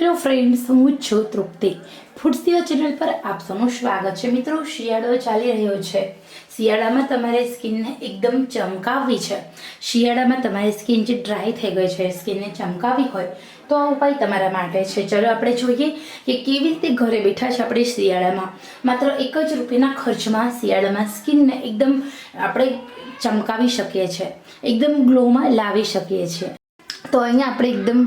Hello friends હું છું તૃપ્તિ. Food સેવા ચેનલ પર આપ સૌનું સ્વાગત છે. મિત્રો, શિયાળો ચાલી રહ્યો છે. શિયાળામાં તમારે સ્કિનને એકદમ ચમકાવવી છે. શિયાળામાં તમારી સ્કિન જે ડ્રાય થઈ ગઈ છે સ્કિનને ચમકાવી હોય, તો આ ઉપાય તમારા માટે છે. ચલો આપણે જોઈએ કે કેવી રીતે ઘરે બેઠા છે આપણે શિયાળામાં માત્ર એક જ રૂપિયાના ખર્ચમાં શિયાળામાં સ્કિનને એકદમ આપણે ચમકાવી શકીએ છીએ. એકદમ ગ્લોમાં લાવી શકીએ છીએ. તો અહીંયા આપણે એકદમ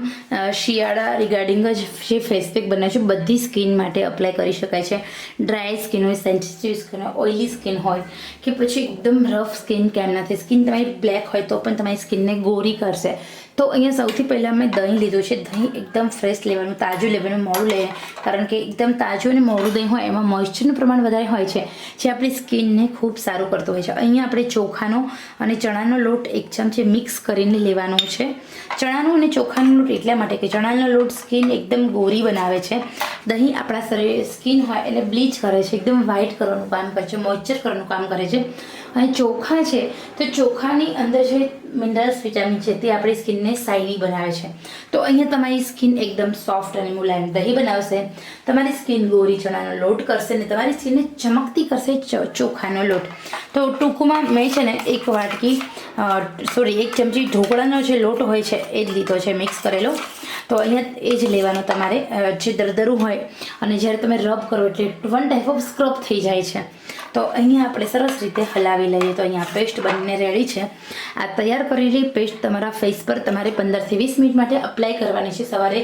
શિયાળા રિગાર્ડિંગ જ જે ફેસ પેક છે, બધી સ્કિન માટે અપ્લાય કરી શકાય છે. ડ્રાય સ્કિન હોય સેન્સિટિવ સ્કિન હોય ઓઇલી સ્કિન હોય, કે પછી એકદમ રફ સ્કિન કેમ નથી સ્કિન તમારી બ્લેક હોય તો પણ તમારી સ્કિનને ગોરી કરશે. તો અહીંયા સૌથી પહેલાં મેં દહીં લીધું છે. દહીં એકદમ ફ્રેશ લેવાનું, તાજું લેવાનું, મોડું લઈએ કારણ કે એકદમ તાજું અને મોડું દહીં હોય, એમાં મોઇશ્ચરનું પ્રમાણ વધારે હોય છે, જે આપણી સ્કિનને ખૂબ સારું કરતું હોય છે. અહીંયા આપણે ચોખાનો અને ચણાનો લોટ એક ચમચી મિક્સ કરીને લેવાનો છે. ચણાનો અને ચોખાનો લોટ એટલા માટે કે ચણાનો લોટ સ્કિન એકદમ ગોરી બનાવે છે. દહીં આપણા શરીર સ્કિન હોય એને બ્લીચ કરે છે, એકદમ વ્હાઇટ કરવાનું કામ કરે છે મોઇશ્ચર કરવાનું કામ કરે છે. અને ચોખા છે, તો ચોખાની અંદર જે મિનરલ્સ વિટામિન છે, તે આપણી સ્કિનને શાઇની બનાવે છે. તો અહીંયા તમારી સ્કિન એકદમ સોફ્ટ અને મુલાયમ દહીં બનાવશે. તમારી સ્કિન ગોરી ચણાનો લોટ કરશે અને તમારી સ્કિનને ચમકતી કરશે ચોખાનો લોટ. તો ટૂંકમાં મેં છે ને એક વાટકી સોરી એક ચમચી ઢોકળાનો જે લોટ હોય છે, એ જ લીધો છે મિક્સ કરેલો. તો અહીંયા એ જ લેવાનો તમારે જે દરદરું હોય, અને જ્યારે તમે રબ કરો એટલે વન ટાઈપ ઓફ સ્ક્રબ થઈ જાય છે. તો અહીંયા આપણે સરસ રીતે હલાવી લઈએ. તો અહીંયા પેસ્ટ બનીને રેડી છે. આ તૈયાર કરેલી પેસ્ટ તમારા ફેસ પર તમારે પંદરથી વીસ મિનિટ માટે અપ્લાય કરવાની છે. સવારે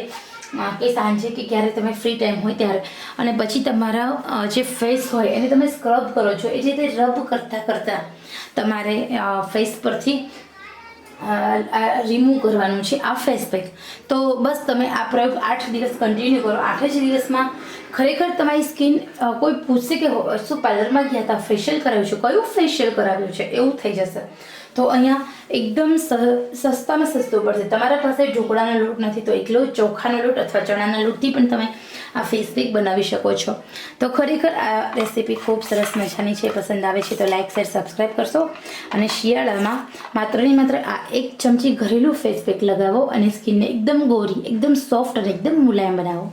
કે સાંજે કે ક્યારે તમે ફ્રી ટાઈમ હોય ત્યારે. અને પછી તમારા જે ફેસ હોય, એને તમે સ્ક્રબ કરો છો, એ જે રીતે રબ કરતાં કરતાં તમારે ફેસ પરથી રિમૂવ કરવાનું છે આ ફેસ પેક તો બસ તમે આ પ્રયોગ આઠ દિવસ કન્ટિન્યુ કરો. આઠ જ દિવસમાં ખરેખર તમારી સ્કિન કોઈ પૂછશે કે, શું પાર્લરમાં ગયા હતા ફેશિયલ કરાવ્યું છે? કયું ફેશિયલ કરાવ્યું છે? એવું થઈ જશે. તો અહીંયા એકદમ સસ્તામાં સસ્તું પડશે. તમારા પાસે ઢોકળાનો લોટ નથી, તો એકલો ચોખાનો લોટ અથવા ચણાના લોટથી પણ તમે આ ફેસ બનાવી શકો છો. તો ખરેખર આ રેસીપી ખૂબ સરસ મજાની છે, પસંદ આવે છે તો લાઇક શેર સબસ્ક્રાઈબ કરશો. અને શિયાળામાં માત્ર ને માત્ર આ એક ચમચી ઘરેલું ફેસ લગાવો અને સ્કિનને એકદમ ગોરી, એકદમ સોફ્ટ અને એકદમ મુલાયમ બનાવો.